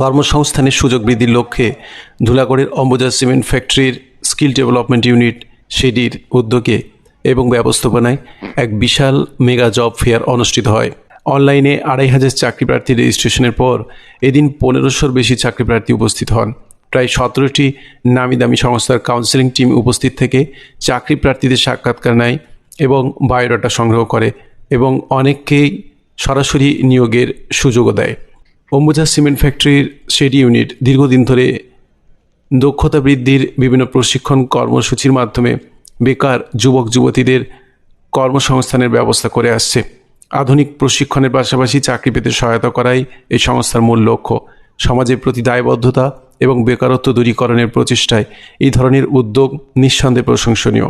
কর্মসংস্থানের সুযোগ বৃদ্ধির লক্ষ্যে ধুলাগড়ের অম্বুজা সিমেন্ট ফ্যাক্টরির স্কিল ডেভেলপমেন্ট ইউনিট সেডির উদ্যোগে এবং ব্যবস্থাপনায় এক বিশাল মেগা জব ফেয়ার অনুষ্ঠিত হয়। অনলাইনে আড়াই হাজার চাকরি প্রার্থী রেজিস্ট্রেশনের পর এদিন পনেরোশোর বেশি চাকরি প্রার্থী উপস্থিত হন। প্রায় সতেরোটি নামি দামি সংস্থার কাউন্সেলিং টিম উপস্থিত থেকে চাকরি প্রার্থীদের সাক্ষাৎকার নেয় এবং বায়োডাটা সংগ্রহ করে এবং অনেককেই সরাসরি নিয়োগের সুযোগও দেয়। অম্বুজা সিমেন্ট ফ্যাক্টরির সেডি ইউনিট দীর্ঘদিন ধরে দক্ষতা বৃদ্ধির বিভিন্ন প্রশিক্ষণ কর্মসূচির মাধ্যমে বেকার যুবক, যুবতীদের কর্মসংস্থানের ব্যবস্থা করে আসছে। আধুনিক প্রশিক্ষণের পাশাপাশি চাকরি পেতে সহায়তা করাই এই সংস্থার মূল লক্ষ্য। সমাজের প্রতি দায়বদ্ধতা এবং বেকারত্ব দূরীকরণের প্রচেষ্টায় এই ধরনের উদ্যোগ নিঃসন্দেহে প্রশংসনীয়।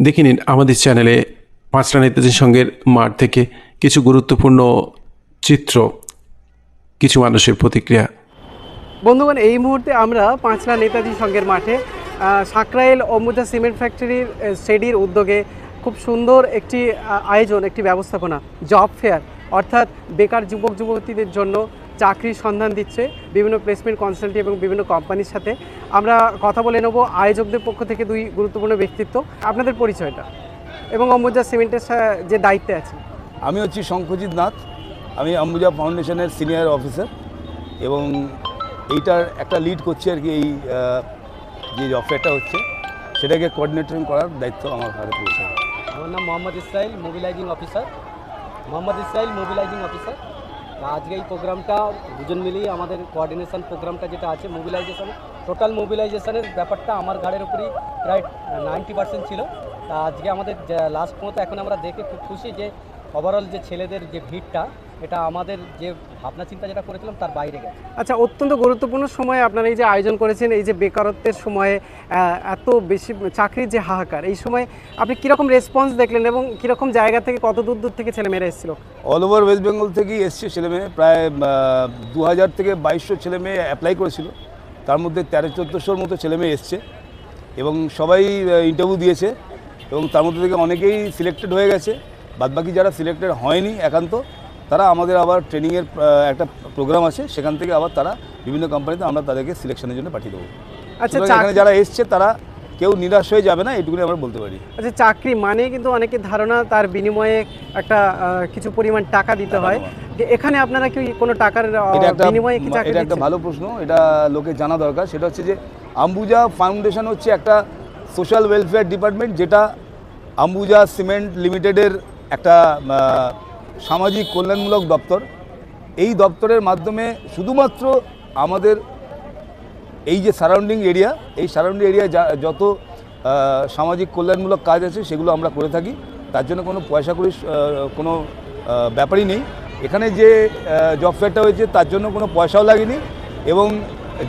দেখে নিন আমাদের চ্যানেলে পাঁচটা নেতাজির সঙ্গের মাঠ থেকে কিছু গুরুত্বপূর্ণ চিত্র। কিছু মানুষের প্রতিক্রিয়া। বন্ধুগণ এই মুহূর্তে আমরা পাঁচলা নেতাজি সঙ্গের মাঠে সাকরাইল অম্বুজা সিমেন্ট ফ্যাক্টরির সেডির উদ্যোগে খুব সুন্দর একটি আয়োজন একটি ব্যবস্থাপনা জব ফেয়ার অর্থাৎ বেকার যুবক যুবতীদের জন্য চাকরির সন্ধান দিচ্ছে বিভিন্ন প্লেসমেন্ট কনসালটি এবং বিভিন্ন কোম্পানির সাথে। আমরা কথা বলে নেব আয়োজকদের পক্ষ থেকে দুই গুরুত্বপূর্ণ ব্যক্তিত্ব। আপনাদের পরিচয়টা এবং অম্বুজা সিমেন্টের সা- যে দায়িত্বে আছে আমি হচ্ছি শঙ্খজিৎ নাথ আমি অম্বুজা ফাউন্ডেশনের সিনিয়র অফিসার এবং এইটার একটা লিড করছি আর কি এই যে অফারটা হচ্ছে, সেটাকে কোঅর্ডিনেশন করার দায়িত্ব আমার হাতে পড়েছে আমার নাম Mohammad Israil mobilizing officer Mohammad Israil mobilizing officer আজকে এই প্রোগ্রামটা দুজন মিলেই আমাদের কোঅর্ডিনেশন প্রোগ্রামটা যেটা আছে মোবিলাইজেশন টোটাল মোবিলাইজেশনের ব্যাপারটা আমার ঘাড়ের উপরই প্রায় নাইনটি পার্সেন্ট ছিল। তা আজকে আমাদের লাস্ট মতো এখন আমরা দেখে খুব খুশি যে ওভারঅল যে ছেলেদের যে ভিড়টা এটা আমাদের যে ভাবনা চিন্তা যেটা করেছিলাম তার বাইরে গেছে। আচ্ছা অত্যন্ত গুরুত্বপূর্ণ সময়ে আপনারা এই যে আয়োজন করেছেন এই যে বেকারত্বের সময়ে এত বেশি চাকরির যে হাহাকার এই সময় আপনি কীরকম রেসপন্স দেখলেন এবং কীরকম জায়গা থেকে কত দূর দূর থেকে ছেলেমেয়েরা এসেছিল? অল ওভার ওয়েস্ট বেঙ্গল থেকেই এসছে ছেলেমেয়ে প্রায় দু হাজার থেকে বাইশশো ছেলেমেয়ে অ্যাপ্লাই করেছিল। তার মধ্যে তেরো চোদ্দোশোর মতো ছেলেমেয়ে এসছে এবং সবাই ইন্টারভিউ দিয়েছে এবং তার মধ্যে থেকে অনেকেই সিলেক্টেড হয়ে গেছে। বাদবাকি যারা সিলেক্টেড হয়নি একান্ত তারা আমাদের আবার ট্রেনিংয়ের একটা প্রোগ্রাম আছে সেখান থেকে আবার তারা বিভিন্ন কোম্পানিতে আমরা তাদেরকে সিলেকশনের জন্য পাঠিয়ে দেবো। আচ্ছা এখানে যারা এসছে তারা কেউ নিরাশ হয়ে যাবে না এটুকুনি আমরা বলতে পারি। আচ্ছা চাকরি মানে কিন্তু অনেকের ধারণা তার বিনিময়ে একটা কিছু পরিমাণ টাকা দিতে হয়। যে এখানে আপনারা কি কোনো টাকার বিনিময়ে কি চাকরি এটা একটা ভালো প্রশ্ন এটা লোকে জানা দরকার। সেটা হচ্ছে যে আম্বুজা ফাউন্ডেশন হচ্ছে একটা সোশ্যাল ওয়েলফেয়ার ডিপার্টমেন্ট যেটা আম্বুজা সিমেন্ট লিমিটেডের একটা সামাজিক কল্যাণমূলক দপ্তর। এই দপ্তরের মাধ্যমে শুধুমাত্র আমাদের এই যে সারাউন্ডিং এরিয়া এই সারাউন্ডিং এরিয়া যত সামাজিক কল্যাণমূলক কাজ আছে সেগুলো আমরা করে থাকি। তার জন্য কোনো পয়সা করি কোনো ব্যাপারই নেই। এখানে যে জব ফেয়ারটা হয়েছে তার জন্য কোনো পয়সাও লাগেনি এবং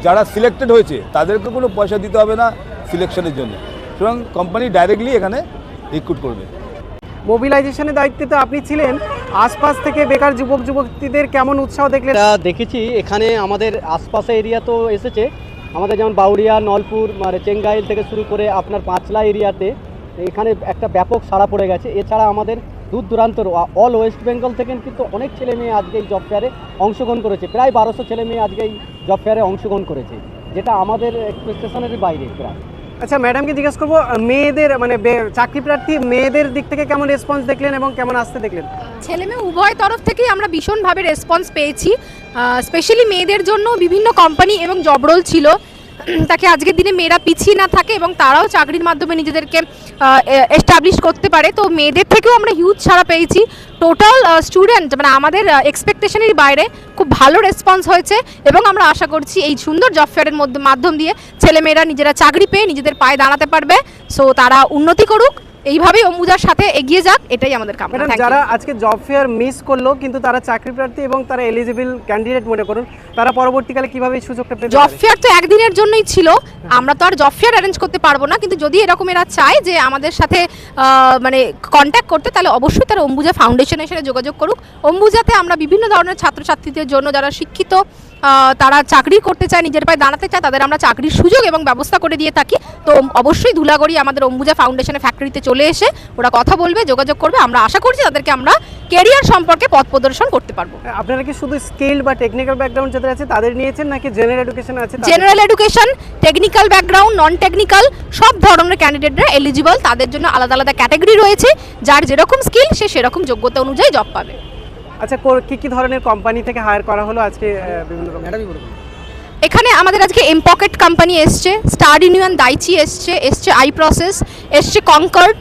যারা সিলেক্টেড হয়েছে তাদেরকে কোনো পয়সা দিতে হবে না সিলেকশনের জন্য। সুতরাং কোম্পানি ডাইরেক্টলি এখানে রিক্রুট করবে। মোবিলাইজেশনের দায়িত্বে তো আপনি ছিলেন। আশপাশ থেকে বেকার যুবক যুবতীদের কেমন উৎসাহ দেখলেন? এটা দেখেছি, এখানে আমাদের আশপাশে এরিয়া তো এসেছে। আমাদের যেমন বাউরিয়া নলপুর মানে চেঙ্গাইল থেকে শুরু করে আপনার পাঁচলা এরিয়াতে এখানে একটা ব্যাপক সাড়া পড়ে গেছে। এছাড়া আমাদের দূর দূরান্তর অল ওয়েস্ট বেঙ্গল থেকে কিন্তু অনেক ছেলে মেয়ে আজকে এই জব ফেয়ারে অংশগ্রহণ করেছে। প্রায় বারোশো ছেলে মেয়ে আজকে এই জব ফেয়ারে অংশগ্রহণ করেছে, যেটা আমাদের এক্সপেকটেশনের বাইরে প্রায়। আচ্ছা ম্যাডামকে জিজ্ঞেস করব মেয়েদের মানে চাকরি প্রার্থী মেয়েদের দিক থেকে কেমন রেসপন্স দেখলেন এবং কেমন আসতে দেখলেন? ছেলে মেয়ে উভয় তরফ থেকেই আমরা ভীষণভাবে রেসপন্স পেয়েছি। স্পেশালি মেয়েদের জন্য বিভিন্ন কোম্পানি এবং জব রোল ছিল। তাকে আজকের দিনে মেয়েরা পিছিয়ে না থাকে এবং তারাও চাকরির মাধ্যমে নিজেদেরকে এস্টাবলিশ করতে পারে। তো মেয়েদের থেকেও আমরা হিউজ ছাড়া পেয়েছি। টোটাল স্টুডেন্ট মানে আমাদের এক্সপেকটেশনের বাইরে খুব ভালো রেসপন্স হয়েছে এবং আমরা আশা করছি এই সুন্দর জব ফেয়ারের মধ্যে মাধ্যম দিয়ে ছেলেমেয়েরা নিজেরা চাকরি পেয়ে নিজেদের পায়ে দাঁড়াতে পারবে। সো তারা উন্নতি করুক। এইভাবেই অম্বুজার সাথে এগিয়ে যাক এটাই আমাদের কামনা। যারা আজকে জব ফেয়ার মিস করল কিন্তু তারা চাকরি প্রার্থী এবং তারা এলিজিবল ক্যান্ডিডেট মনে করুন তারা পরবর্তীকালে কীভাবে এই সুযোগটা পেতে জব ফেয়ার তো একদিনের জন্যই ছিল আমরা তো আর জব ফেয়ার অ্যারেঞ্জ করতে পারব না কিন্তু যদি এরকম এরা চায় যে আমাদের সাথে মানে কন্ট্যাক্ট করতে তাহলে অবশ্যই তারা অম্বুজা ফাউন্ডেশনের সাথে যোগাযোগ করুক। অম্বুজাতে আমরা বিভিন্ন ধরনের ছাত্রছাত্রীদের জন্য যারা শিক্ষিত তারা চাকরি করতে চায় নিজের পায়ে দাঁড়াতে চায় তাদের আমরা চাকরির সুযোগ এবং ব্যবস্থা করে দিয়ে থাকি। তো অবশ্যই ধুলাগড়ি আমাদের অম্বুজা ফাউন্ডেশনের ফ্যাক্টরিতে চলে চলে এসে ওরা কথা বলবে যোগাযোগ করবে আমরা আশা করছি তাদেরকে আমরা কেরিয়ার সম্পর্কে পথ প্রদর্শন করতে পারব। আপনারা কি শুধু স্কিল বা টেকনিক্যাল ব্যাকগ্রাউন্ড যাদের আছে তাদের নিয়েছেন নাকি জেনারেল এডুকেশন আছে general education technical background non technical সব ধরনের ক্যান্ডিডেটরা এলিজিবল তাদের জন্য আলাদা আলাদা ক্যাটাগরি রয়েছে যার যেরকম স্কিল সে সেরকম যোগ্যতা অনুযায়ী জব পাবে। আচ্ছা কো- কি কি ধরনের কোম্পানি থেকে হায়ার করা হলো আজকে বিভিন্ন রকম? ম্যাডামই বলুন। এখানে আমাদের আজকে এমপকেট কোম্পানি এসছে স্টার ইউনিয়ন দাইচি এসছে এসছে আই প্রসেস এসছে conquered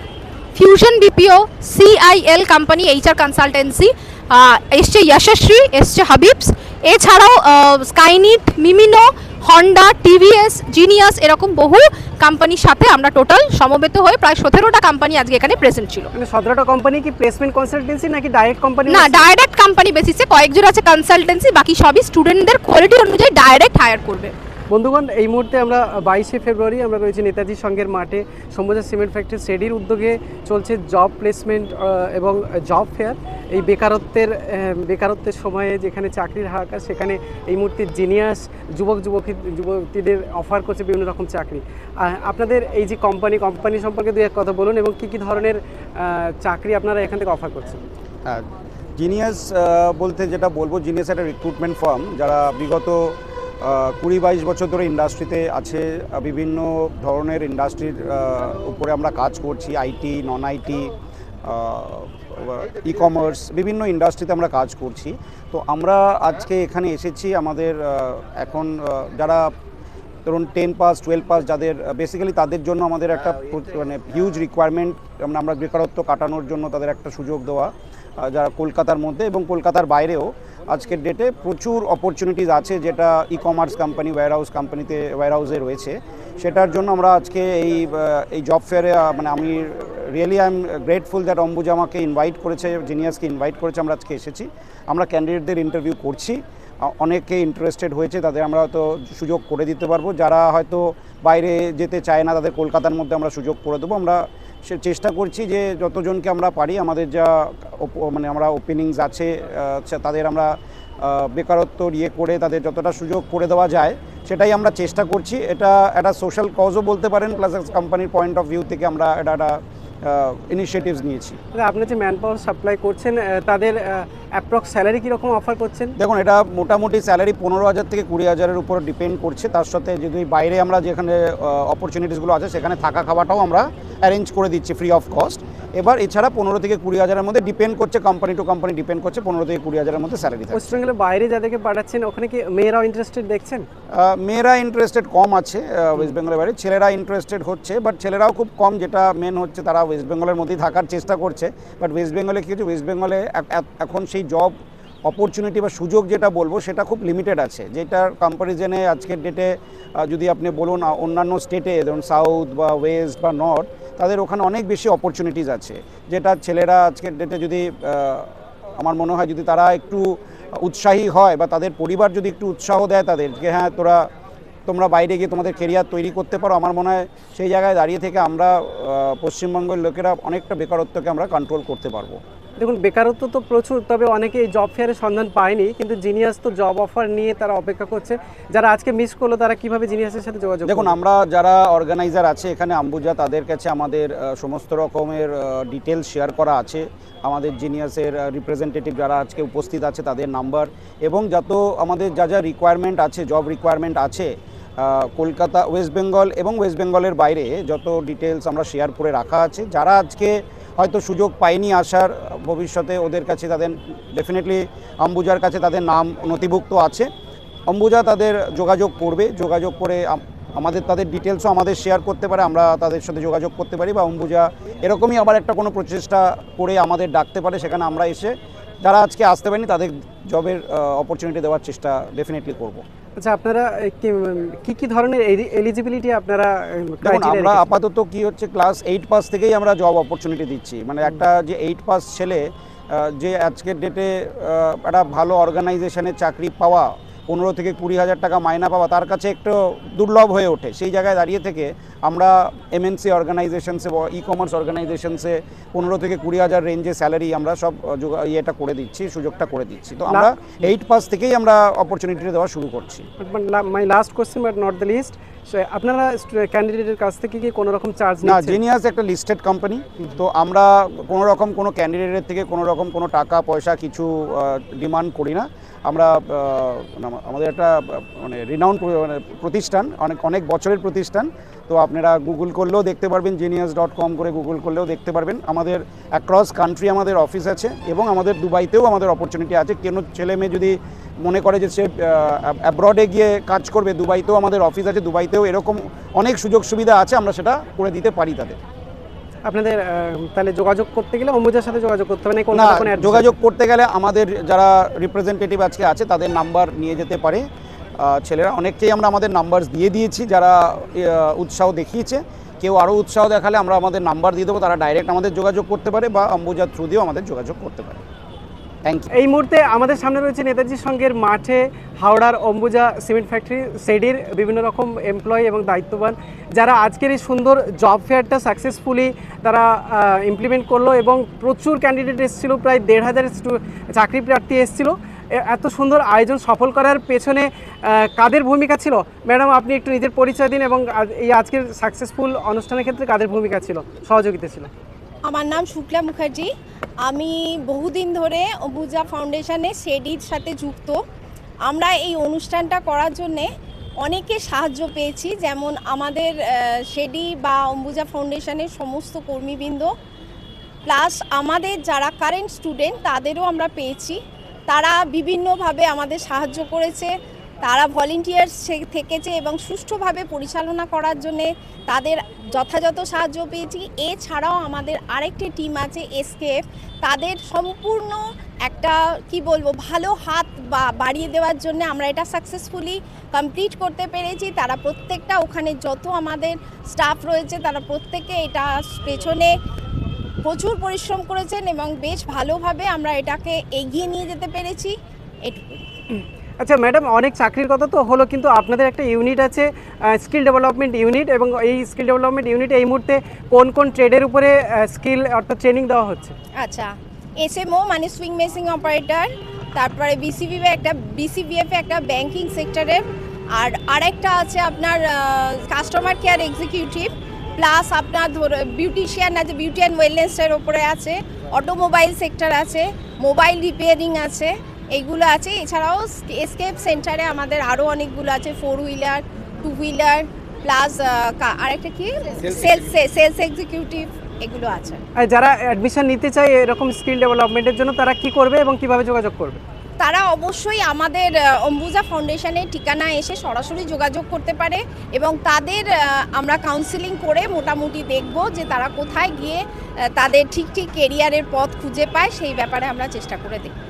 fusion BPO CIL company HR consultancy এসছে যশস্বী এসছে হাবিবস এছাড়াও স্কাইনিট মিমিনো হন্ডা টিভিএস জিনিয়াস এরকম বহু কোম্পানির সাথে আমরা টোটাল সমবেত হয়ে প্রায় সতেরোটা কোম্পানি আজকে এখানে প্রেজেন্ট ছিল। মানে সতেরোটা কোম্পানি কি প্লেসমেন্ট কনসালটেন্সি নাকি ডাইরেক্ট কোম্পানি না ডাইরেক্ট কোম্পানি বেসিসে কয়েকজন আছে কনসালটেন্সি বাকি সবই স্টুডেন্টদের কোয়ালিটি অনুযায়ী ডাইরেক্ট হায়ার করবে। বন্ধুগণ, এই মুহূর্তে আমরা বাইশে ফেব্রুয়ারি আমরা রয়েছি নেতাজি সঙ্গের মাঠে। সম্বোজা সিমেন্ট ফ্যাক্টরি সেডির উদ্যোগে চলছে জব প্লেসমেন্ট এবং জব ফেয়ার। এই বেকারত্বের বেকারত্বের সময়ে যেখানে চাকরির হাহাকার সেখানে এই মুহূর্তে জিনিয়াস যুবক যুবকী যুবতীদের অফার করছে বিভিন্ন রকম চাকরি। আপনাদের এই যে কোম্পানি কোম্পানি সম্পর্কে দু এক কথা বলুন, এবং কী কী ধরনের চাকরি আপনারা এখান থেকে অফার করছেন? হ্যাঁ জিনিয়াস বলতে যেটা বলব, জিনিয়াস একটা রিক্রুটমেন্ট ফার্ম যারা বিগত কুড়ি বাইশ বছর ধরে ইন্ডাস্ট্রিতে আছে, বিভিন্ন ধরনের ইন্ডাস্ট্রির উপরে আমরা কাজ করছি, IT, non IT e commerce বিভিন্ন ইন্ডাস্ট্রিতে আমরা কাজ করছি। তো আমরা আজকে এখানে এসেছি আমাদের এখন যারা ধরুন টেন পাস, টুয়েলভ পাস যাদের বেসিক্যালি তাদের জন্য আমাদের একটা মানে হিউজ রিকোয়ারমেন্ট আমরা আমরা বেকারত্ব কাটানোর জন্য তাদের একটা সুযোগ দেওয়া। যারা কলকাতার মধ্যে এবং কলকাতার বাইরেও আজকের ডেটে প্রচুর অপরচুনিটিস আছে যেটা ই কমার্স কোম্পানি ওয়্যারহাউস কোম্পানিতে ওয়্যারহাউসে রয়েছে। সেটার জন্য আমরা আজকে এই এই জব ফেয়ারে মানে আমি really I am grateful that Ambuja আমাকে ইনভাইট করেছে জিনিয়াসকে ইনভাইট করেছে, আমরা আজকে এসেছি। আমরা ক্যান্ডিডেটদের ইন্টারভিউ করছি। অনেকে ইন্টারেস্টেড হয়েছে, তাদের আমরা হয়তো সুযোগ করে দিতে পারব। যারা হয়তো বাইরে যেতে চায় না, তাদের কলকাতার মধ্যে আমরা সুযোগ করে দেবো। আমরা সে চেষ্টা করছি যে যতজনকে আমরা পারি, আমাদের যা মানে আমরা ওপেনিংস আছে তাদের আমরা বেকারত্ব ইয়ে করে তাদের যতটা সুযোগ করে দেওয়া যায়, সেটাই আমরা চেষ্টা করছি। এটা একটা সোশ্যাল কজও বলতে পারেন প্লাস কোম্পানির পয়েন্ট অফ ভিউ থেকে আমরা এটা একটা ইনিশিয়েটিভস নিয়েছি। আপনি যে ম্যান পাওয়ার সাপ্লাই করছেন তাদের অ্যাপ্রক্স স্যালারি কীরকম অফার করছেন? দেখুন এটা মোটামুটি স্যালারি পনেরো হাজার থেকে কুড়ি হাজারের উপর ডিপেন্ড করছে। তার সাথে যদি বাইরে আমরা যেখানে অপরচুনিটিসগুলো আছে সেখানে থাকা খাওয়াটাও আমরা অ্যারেঞ্জ করে দিচ্ছি ফ্রি অফ কস্ট এবার এছাড়া পনেরো থেকে কুড়ি হাজারের মধ্যে ডিপেন্ড করছে কোম্পানি টু কোম্পানি ডিপেন্ড করছে পনেরো থেকে কুড়ি হাজারের মধ্যে স্যালারি থাকে বাইরে যাদেরকে পাঠাচ্ছেন ওখানে কি মেয়েরাও ইন্টারেস্টেড দেখছেন? মেয়েরা ইন্টারেস্টেড কম আছে ওয়েস্ট বেঙ্গলের বাইরে। ছেলেরা ইন্টারেস্টেড হচ্ছে বাট ছেলেরাও খুব কম যেটা মেন হচ্ছে তারা ওয়েস্ট বেঙ্গলের মধ্যেই থাকার চেষ্টা করছে। বাট ওয়েস্ট বেঙ্গলে কি হচ্ছে ওয়েস্ট বেঙ্গলে এখন সেই জব অপরচুনিটি বা সুযোগ যেটা বলব, সেটা খুব লিমিটেড আছে। যেটার কম্পারিজনে আজকের ডেটে যদি আপনি বলুন অন্যান্য স্টেটে ধরুন সাউথ বা ওয়েস্ট বা নর্থ তাদের ওখানে অনেক বেশি অপরচুনিটিস আছে। যেটা ছেলেরা আজকের ডেটে যদি আমার মনে হয় যদি তারা একটু উৎসাহী হয় বা তাদের পরিবার যদি একটু উৎসাহ দেয় তাদের, যে হ্যাঁ তোরা, তোমরা বাইরে গিয়ে তোমাদের কেরিয়ার তৈরি করতে পারো, আমার মনে হয় সেই জায়গায় দাঁড়িয়ে থেকে আমরা পশ্চিমবঙ্গের লোকেরা অনেকটা বেকারত্বকে আমরা কন্ট্রোল করতে পারব। দেখুন বেকারত্ব তো প্রচুর তবে অনেকে এই জব ফেয়ারের সন্ধান পায়নি কিন্তু জিনিয়াস তো জব অফার নিয়ে তারা অপেক্ষা করছে। যারা আজকে মিস করল তারা কীভাবে জিনিয়াসের সাথে যোগাযোগ দেখুন আমরা যারা অর্গানাইজার আছে এখানে আম্বুজা তাদের কাছে আমাদের সমস্ত রকমের ডিটেলস শেয়ার করা আছে। আমাদের জিনিয়াসের রিপ্রেজেন্টেটিভ যারা আজকে উপস্থিত আছে তাদের নাম্বার এবং যত আমাদের যা যা রিকোয়ারমেন্ট আছে জব রিকোয়ারমেন্ট আছে কলকাতা ওয়েস্ট বেঙ্গল এবং ওয়েস্ট বেঙ্গলের বাইরে যত ডিটেলস আমরা শেয়ার করে রাখা আছে যারা আজকে হয়তো সুযোগ পায়নি আসার, ভবিষ্যতে ওদের কাছে তাদের ডেফিনেটলি অম্বুজার কাছে তাদের নাম নথিভুক্ত আছে। অম্বুজা তাদের যোগাযোগ করবে, যোগাযোগ করে আমাদের তাদের ডিটেলসও আমাদের শেয়ার করতে পারে, আমরা তাদের সাথে যোগাযোগ করতে পারি বা অম্বুজা এরকমই আবার একটা কোনো প্রচেষ্টা করে আমাদের ডাকতে পারে, সেখানে আমরা এসে, যারা আজকে আসতে পারেনি তাদের জবের অপরচুনিটি দেওয়ার চেষ্টা ডেফিনেটলি করব। আচ্ছা আপনারা কি- কি ধরনের এলিজিবিলিটি আপনারা আমরা আপাতত কি হচ্ছে ক্লাস এইট পাস থেকেই আমরা জব অপরচুনিটি দিচ্ছি। মানে একটা যে এইট পাস ছেলে যে আজকের ডেটে একটা ভালো অর্গানাইজেশনের চাকরি পাওয়া পনেরো থেকে কুড়ি হাজার টাকা মাইনা পাওয়া তার কাছে একটু দুর্লভ হয়ে ওঠে। সেই জায়গায় দাঁড়িয়ে থেকে আমরা এমএনসি অর্গানাইজেশনসে ই কমার্স অর্গানাইজেশনসে পনেরো থেকে কুড়ি হাজার রেঞ্জে স্যালারি আমরা সব ইয়েটা করে দিচ্ছি সুযোগটা করে দিচ্ছি। তো আমরা এইট পাস থেকেই আমরা অপরচুনিটি দেওয়া শুরু করছি। My last question but not the least আপনারা ক্যান্ডিডেটের কাছ থেকে কি কোনো রকম চার্জ না জিনিয়াস একটা লিস্টেড কোম্পানি তো আমরা কোনো রকম কোনো ক্যান্ডিডেটের থেকে কোনো রকম কোনো টাকা পয়সা কিছু ডিমান্ড করি না। আমরা আমাদের একটা মানে রিনাউন্ড মানে প্রতিষ্ঠান, অনেক অনেক বছরের প্রতিষ্ঠান। তো আপনারা গুগল করলেও দেখতে পারবেন জিনিয়াস ডট কম করে গুগল করলেও দেখতে পারবেন। আমাদের অ্যাক্রস কান্ট্রি আমাদের অফিস আছে এবং আমাদের দুবাইতেও আমাদের অপরচুনিটি আছে। কেন ছেলে মেয়ে যদি মনে করে যে সে অ্যাব্রডে গিয়ে কাজ করবে, দুবাইতেও আমাদের অফিস আছে, দুবাইতেও এরকম অনেক সুযোগ সুবিধা আছে, আমরা সেটা করে দিতে পারি তাদের। আপনাদের তাহলে যোগাযোগ করতে গেলে অম্বুজার সাথে যোগাযোগ করতে হবে না যোগাযোগ করতে গেলে আমাদের যারা রিপ্রেজেন্টেটিভ আজকে আছে তাদের নাম্বার নিয়ে যেতে পারে। ছেলেরা অনেককেই আমরা আমাদের নাম্বার দিয়ে দিয়েছি যারা উৎসাহ দেখিয়েছে। কেউ আরও উৎসাহ দেখালে আমরা আমাদের নাম্বার দিয়ে দেবো তারা ডাইরেক্ট আমাদের যোগাযোগ করতে পারে বা অম্বুজার থ্রু দিয়েও আমাদের যোগাযোগ করতে পারে। থ্যাংক ইউ এই মুহূর্তে আমাদের সামনে রয়েছে নেতাজি সঙ্গের মাঠে হাওড়ার অম্বুজা সিমেন্ট ফ্যাক্টরি, সেডির বিভিন্ন রকম এমপ্লয়ি এবং দায়িত্ববান। যারা আজকের এই সুন্দর জব ফেয়ারটা সাকসেসফুলি তারা ইমপ্লিমেন্ট করল এবং প্রচুর ক্যান্ডিডেট এসেছিল, প্রায় দেড় হাজার চাকরি প্রার্থী এসেছিল। এত সুন্দর আয়োজন সফল করার পেছনে কাদের ভূমিকা ছিল? ম্যাডাম, আপনি একটু নিজের পরিচয় দিন এবং এই আজকের সাকসেসফুল অনুষ্ঠানের ক্ষেত্রে কাদের ভূমিকা ছিল? সহযোগিতা ছিল। আমার নাম শুক্লা মুখার্জি। আমি বহুদিন ধরে অম্বুজা ফাউন্ডেশনে সেডির সাথে যুক্ত। আমরা এই অনুষ্ঠানটা করার জন্যে অনেকে সাহায্য পেয়েছি, যেমন আমাদের সেডি বা অম্বুজা ফাউন্ডেশনের সমস্ত কর্মীবৃন্দ, প্লাস আমাদের যারা কারেন্ট স্টুডেন্ট, তাদেরও আমরা পেয়েছি। তারা বিভিন্নভাবে আমাদের সাহায্য করেছে। তারা ভলেন্টিয়ার্স থেকেছে এবং সুষ্ঠুভাবে পরিচালনা করার জন্যে তাদের যথাযথ সাহায্য পেয়েছি। এছাড়াও আমাদের আরেকটি টিম আছে এসকেএফ। তাদের সম্পূর্ণ একটা, কি বলব, ভালো হাত বা বাড়িয়ে দেওয়ার জন্য আমরা এটা সাকসেসফুলি কমপ্লিট করতে পেরেছি। তারা প্রত্যেকটা ওখানে যত আমাদের স্টাফ রয়েছে, তারা প্রত্যেকে এটা পেছনে প্রচুর পরিশ্রম করেছেন এবং বেশ ভালোভাবে আমরা এটাকে এগিয়ে নিয়ে যেতে পেরেছি। এটুকু আচ্ছা ম্যাডাম অনেক চাকরির কথা তো হলো, কিন্তু আপনাদের একটা ইউনিট আছে স্কিল ডেভেলপমেন্ট ইউনিট এবং এই স্কিল ডেভেলপমেন্ট ইউনিটে এই মুহূর্তে কোন কোন ট্রেডের উপরে স্কিল অর্থাৎ ট্রেনিং দেওয়া হচ্ছে? আচ্ছা এসএমও মানে সুইং মেশিং অপারেটর তারপরে বিসিবিএফ একটা বিসিবিএফ একটা ব্যাংকিং সেক্টরের আর আরেকটা আছে আপনার কাস্টমার কেয়ার এক্সিকিউটিভ প্লাস আপনার ধর বিউটিশিয়ান আছে বিউটি অ্যান্ড ওয়েলনেসের ওপরে আছে অটোমোবাইল সেক্টর আছে মোবাইল রিপেয়ারিং আছে এইগুলো আছে। এছাড়াও এসকেপ সেন্টারে আমাদের আরও অনেকগুলো আছে four wheeler two wheeler plus আরেকটা কি? সেলস সেলস এক্সিকিউটিভ এগুলো আছে। আর যারা অ্যাডমিশন নিতে চায় এরকম স্কিল ডেভেলপমেন্টের জন্য তারা কি করবে এবং কীভাবে যোগাযোগ করবে? তারা অবশ্যই আমাদের অম্বুজা ফাউন্ডেশনের ঠিকানা এসে সরাসরি যোগাযোগ করতে পারে এবং তাদের আমরা কাউন্সিলিং করে মোটামুটি দেখব যে তারা কোথায় গিয়ে তাদের ঠিক ঠিক কেরিয়ারের পথ খুঁজে পায় সেই ব্যাপারে আমরা চেষ্টা করে দেখব।